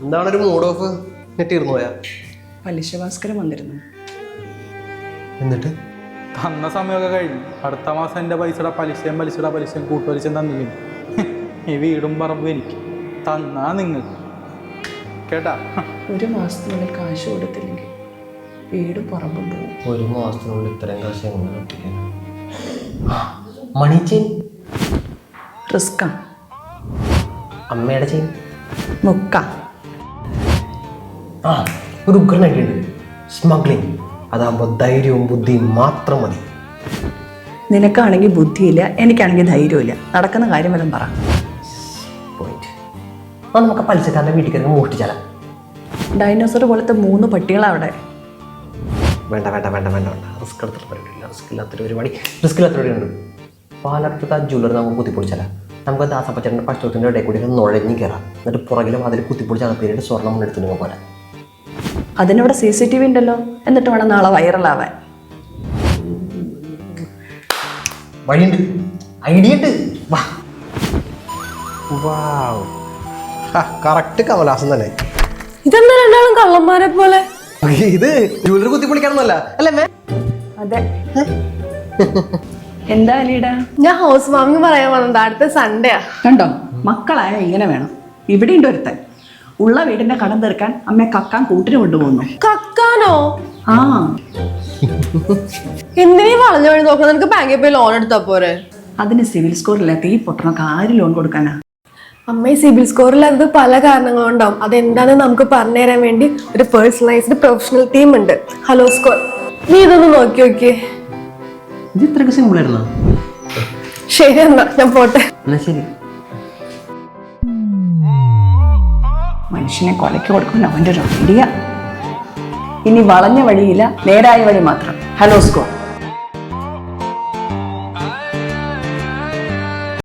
എന്താണ് ഒരു mood off നെറ്റിരുന്നു പോയാ പലിശ ഭാസ്കരൻ വന്നിരുന്നു. എന്നിട്ട്? തന്ന സമയമൊക്കെ കഴിഞ്ഞു. അടുത്ത മാസം എന്റെ പൈസയുടെ പലിശയും പലിശയുടെ പലിശയും കൂട്ടുപലിശയും തന്നിരിക്കും ഈ വീടും പറമ്പും എനിക്ക്. തന്നാ നിങ്ങൾ. കേട്ടാ? ഒരു മാസത്തിനുള്ളിൽ കാശ് കൊടുത്തില്ലെങ്കിൽ വീട് പറമ്പും പോകും ഒരു മാസത്തിനുള്ളിൽ ഇത്രയും കാശ് എങ്ങനെ മണി ചെയിൻ റിസ്ക്കാ. അമ്മയുടെ ചെയിൻ? മുക്ക. ആ ഒരു ഐഡിയ ഉണ്ട്. സ്മഗ്ലിംഗ് അതാകുമ്പോൾ ധൈര്യവും ബുദ്ധിയും മാത്രം മതി. നിനക്കാണെങ്കിൽ ബുദ്ധിയില്ല എനിക്കാണെങ്കിൽ ധൈര്യമില്ല നടക്കുന്ന കാര്യം വല്ലതും പറ. പോയിന്റ് ആ നമുക്ക് പലിശക്കാരന്റെ വീട്ടിൽ കയറി മോഷ്ടിച്ചാലാ. ഡൈനോസർ പോലത്തെ മൂന്ന് പട്ടികളാണ് അവിടെ. വേണ്ട വേണ്ട വേണ്ട വേണ്ട വേണ്ട. റിസ്ക് എടുത്തിട്ട് പരിപാടിയില്ല റിസ്ക് ഇല്ലാത്തൊരു പരിപാടി. റിസ്ക് ഇല്ലാത്ത പരിപാടി ഉണ്ട്. പാലടത്ത് ആ ജ്വല്ലറി നമുക്ക് കുത്തിപ്പൊളിച്ചാല നമുക്ക് ദാസപ്പച്ചന്റെ പശ്ചാത്തലത്തിന്റെ ഇടയിൽ കൂടി നുഴഞ്ഞ് കയറാം. എന്നിട്ട് പുറകിലും അതിൽ കുത്തിപ്പൊളിച്ച് അകത്തേരിട്ട് സ്വർണം എടുത്തിട്ട് പോലെ അതിനവിടെ സി സി ടി വി ഉണ്ടല്ലോ. എന്നിട്ട് വേണം നാളെ വൈറലാവാൻ. വഴിയുണ്ട്. ഐഡിയ ഉണ്ട് വാ. വാവ്. കറക്റ്റ് കമലാസം തന്നെ. ഇതെന്താ രണ്ടാളും കള്ളന്മാരെ പോലെ? ഇത് ജ്വല്ലറി കുത്തിപ്പൊളിക്കാണെന്നല്ല അല്ലേ മേ അതെ. എന്താ അലീടാ ഞാൻ ഹൗസ് വാമിങ് പറയാൻ വന്നത് അടുത്ത സൺഡേ കണ്ടോ? മക്കളായ ഇങ്ങനെ വേണം. ഇവിടെ ഉണ്ട് ഒരുത്തൻ. ഉള്ള വീടിന്റെ കടം തീർക്കാൻ അമ്മ കക്കാൻ കൂട്ടിന് കൊണ്ടുപോകുന്നു. കക്കാനോ? ആ. എന്തിനീ വളഞ്ഞു വഴി നോക്കണം നിനക്ക് ബാങ്കിൽ പോയി ലോൺ എടുത്താ പോരെ? അതിന് സിവിൽ സ്കോർ ഇല്ലാത്ത ഈ പൊട്ടണക്ക് ആര് ലോൺ കൊടുക്കാനാ? അമ്മ ഈ സിബിൽ സ്കോർ ഇല്ലാത്തത് പല കാരണങ്ങളുണ്ടാവും അതെന്താണെന്ന് നമുക്ക് പറഞ്ഞു തരാൻ വേണ്ടി ഒരു പേഴ്സണലൈസ്ഡ് പ്രൊഫഷണൽ ടീം ഉണ്ട്. ഹലോ സ്കോർ നീ ഇതൊന്ന് നോക്കി നോക്കിയേ. ഇത് ഇത്രയൊക്കെ സിമ്പിൾ ആയിരുന്നു? ശരി എന്നാ ഞാൻ പോട്ടെ. എന്നാ ശരി. മനുഷ്യനെ കൊലയ്ക്ക് കൊടുക്കുന്ന അവന്റെ ഒരു ഐഡിയ. ഇനി വളഞ്ഞ വഴിയില്ല നേരായ വഴി മാത്രം. Hello score